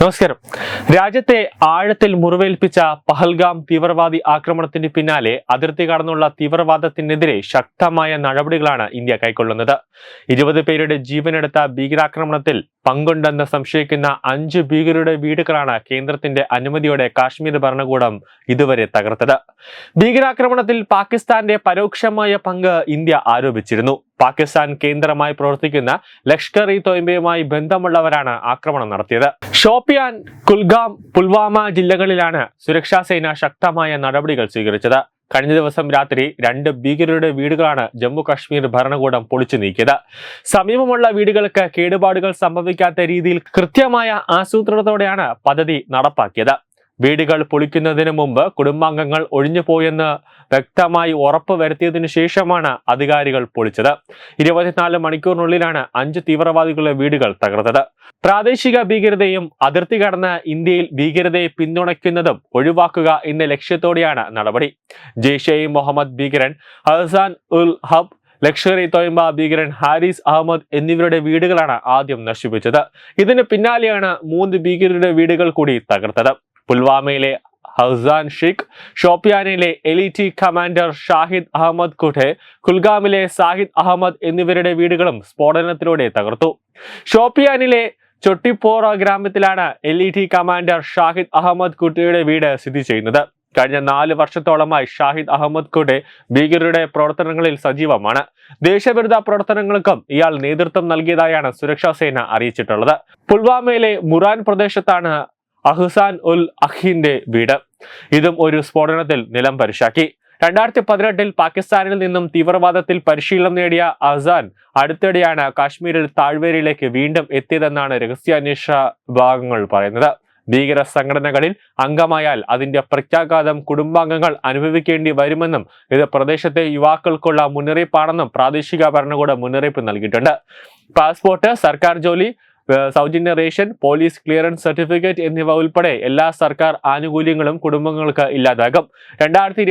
നമസ്കാരം. രാജ്യത്തെ ആഴത്തിൽ മുറിവേൽപ്പിച്ച പഹൽഗാം തീവ്രവാദി ആക്രമണത്തിന് പിന്നാലെ അതിർത്തി കടന്നുള്ള തീവ്രവാദത്തിനെതിരെ ശക്തമായ നടപടികളാണ് ഇന്ത്യ കൈക്കൊള്ളുന്നത്. ഇരുപത് പേരുടെ ജീവനെടുത്ത ഭീകരാക്രമണത്തിൽ പങ്കുണ്ടെന്ന് സംശയിക്കുന്ന അഞ്ച് ഭീകരരുടെ വീടുകളാണ് കേന്ദ്രത്തിന്റെ അനുമതിയോടെ കാശ്മീർ ഭരണകൂടം ഇതുവരെ തകർത്തത്. ഭീകരാക്രമണത്തിൽ പാകിസ്ഥാന്റെ പരോക്ഷമായ പങ്ക് ഇന്ത്യ ആരോപിച്ചിരുന്നു. പാകിസ്ഥാൻ കേന്ദ്രമായി പ്രവർത്തിക്കുന്ന ലഷ്കർ ഇ തോയ്ബയുമായി ബന്ധമുള്ളവരാണ് ആക്രമണം നടത്തിയത്. ഷോപ്പിയാൻ കുൽഗാം പുൽവാമ ജില്ലകളിലാണ് സുരക്ഷാ സേന ശക്തമായ നടപടികൾ സ്വീകരിച്ചത്. കഴിഞ്ഞ ദിവസം രാത്രി രണ്ട് ഭീകരരുടെ വീടുകളാണ് ജമ്മു കാശ്മീർ ഭരണകൂടം പൊളിച്ചു നീക്കിയത്. സമീപമുള്ള വീടുകൾക്ക് കേടുപാടുകൾ സംഭവിക്കാത്ത രീതിയിൽ കൃത്യമായ ആസൂത്രണത്തോടെയാണ് പദ്ധതി നടപ്പാക്കിയത്. വീടുകൾ പൊളിക്കുന്നതിന് മുമ്പ് കുടുംബാംഗങ്ങൾ ഒഴിഞ്ഞുപോയെന്ന് വ്യക്തമായി ഉറപ്പ് വരുത്തിയതിനു ശേഷമാണ് അധികാരികൾ പൊളിച്ചത്. ഇരുപത്തിനാല് മണിക്കൂറിനുള്ളിലാണ് അഞ്ച് തീവ്രവാദികളുടെ വീടുകൾ തകർത്തത്. പ്രാദേശിക ഭീകരതയും അതിർത്തി കടന്ന് ഇന്ത്യയിൽ ഭീകരതയെ പിന്തുണയ്ക്കുന്നതും ഒഴിവാക്കുക എന്ന ലക്ഷ്യത്തോടെയാണ് നടപടി. ജെയ്ഷെ ഇ മുഹമ്മദ് ഭീകരൻ ഹസാൻ ഉൽ ഹബ് ലക്ഷറി തോയ്മ ഭീകരൻ ഹാരിസ് അഹമ്മദ് എന്നിവരുടെ വീടുകളാണ് ആദ്യം നശിപ്പിച്ചത്. ഇതിന് പിന്നാലെയാണ് മൂന്ന് ഭീകരരുടെ വീടുകൾ കൂടി തകർത്തത്. പുൽവാമയിലെ ഹസാൻ ഷിഖ് ഷോപ്പിയാനിലെ എലിറ്റി കമാൻഡർ ഷാഹിദ് അഹമ്മദ് കുഠെ കുൽഗാമിലെ സാഹിദ് അഹമ്മദ് എന്നിവരുടെ വീടുകളും സ്ഫോടനത്തിലൂടെ തകർത്തു. ഷോപ്പിയാനിലെ ചൊട്ടിപ്പോറ ഗ്രാമത്തിലാണ് L E T commander Shahid Ahmad കുട്ടിയുടെ വീട് സ്ഥിതി ചെയ്യുന്നത്. കഴിഞ്ഞ നാല് വർഷത്തോളമായി ഷാഹിദ് അഹമ്മദ് കുട്ടെ ഭീകരരുടെ പ്രവർത്തനങ്ങളിൽ സജീവമാണ്. ദേശവിരുദ്ധ പ്രവർത്തനങ്ങൾക്കും ഇയാൾ നേതൃത്വം നൽകിയതായാണ് സുരക്ഷാ സേന അറിയിച്ചിട്ടുള്ളത്. പുൽവാമയിലെ മുറാൻ പ്രദേശത്താണ് അഹ്സാൻ ഉൽ അഖിന്റെ വീട്. ഇതും ഒരു സ്ഫോടനത്തിൽ നിലം പരിശാക്കി. രണ്ടായിരത്തി പതിനെട്ടിൽ പാകിസ്ഥാനിൽ നിന്നും തീവ്രവാദത്തിൽ പരിശീലനം നേടിയ അസാൻ അടുത്തിടെയാണ് കാശ്മീരിൽ താഴ്വരയിലേക്ക് വീണ്ടും എത്തിയതെന്നാണ് രഹസ്യാന്വേഷണ വിഭാഗങ്ങൾ പറയുന്നത്. ഭീകര സംഘടനകളിൽ അംഗമായാൽ അതിന്റെ പ്രത്യാഘാതം കുടുംബാംഗങ്ങൾ അനുഭവിക്കേണ്ടി വരുമെന്നും ഇത് പ്രദേശത്തെ യുവാക്കൾക്കുള്ള മുന്നറിയിപ്പാണെന്നും പ്രാദേശിക ഭരണകൂടം മുന്നറിയിപ്പ് നൽകിയിട്ടുണ്ട്. പാസ്പോർട്ട് സർക്കാർ ജോലി സൗജന്യ റേഷൻ പോലീസ് ക്ലിയറൻസ് സർട്ടിഫിക്കറ്റ് എന്നിവ ഉൾപ്പെടെ എല്ലാ സർക്കാർ ആനുകൂല്യങ്ങളും കുടുംബങ്ങൾക്ക് ഇല്ലാതാകും. രണ്ടായിരത്തി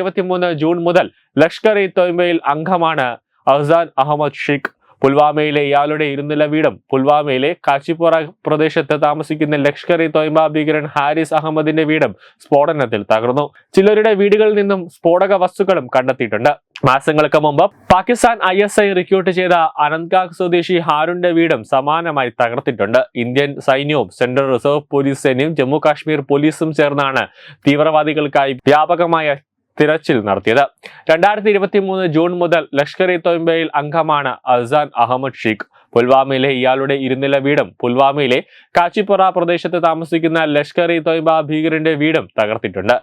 ജൂൺ മുതൽ ലഷ്കർ ഇ തൊയ്മയിൽ അംഗമാണ് അഹ്സാൻ അഹമ്മദ് ഷെയ്ഖ് പുൽവാമയിലെ ഇയാളുടെ ഇരുന്നില വീടും പുൽവാമയിലെ കാശിപ്പുറ പ്രദേശത്ത് താമസിക്കുന്ന ലഷ്കർ ഇ തോയ്മ ഭീകരൻ ഹാരിസ് അഹമ്മദിന്റെ വീടും സ്ഫോടനത്തിൽ തകർന്നു. ചിലരുടെ വീടുകളിൽ നിന്നും സ്ഫോടക വസ്തുക്കളും കണ്ടെത്തിയിട്ടുണ്ട്. മാസങ്ങൾക്ക് മുമ്പ് Pakistan I S I recruit ചെയ്ത അനന്ത്നാഗ് സ്വദേശി ഹാരുന്റെ വീടും സമാനമായി തകർത്തിട്ടുണ്ട്. ഇന്ത്യൻ സൈന്യവും സെൻട്രൽ റിസർവ് പോലീസ് സേനയും ജമ്മു കാശ്മീർ പോലീസും ചേർന്നാണ് തീവ്രവാദികൾക്കായി വ്യാപകമായ തിരച്ചിൽ നടത്തിയത്. രണ്ടായിരത്തി ഇരുപത്തി മൂന്ന് ജൂൺ മുതൽ ലഷ്കർ ഇ തോയ്ബയിൽ അംഗമാണ് അസാൻ അഹമ്മദ് ഷീഖ്. പുൽവാമയിലെ ഇയാളുടെ ഇരുനില വീടും പുൽവാമയിലെ കാച്ചിപ്പുറ പ്രദേശത്ത് താമസിക്കുന്ന ലഷ്കർ ഇ തോയ്ബ ഭീകരന്റെ വീടും തകർത്തിട്ടുണ്ട്.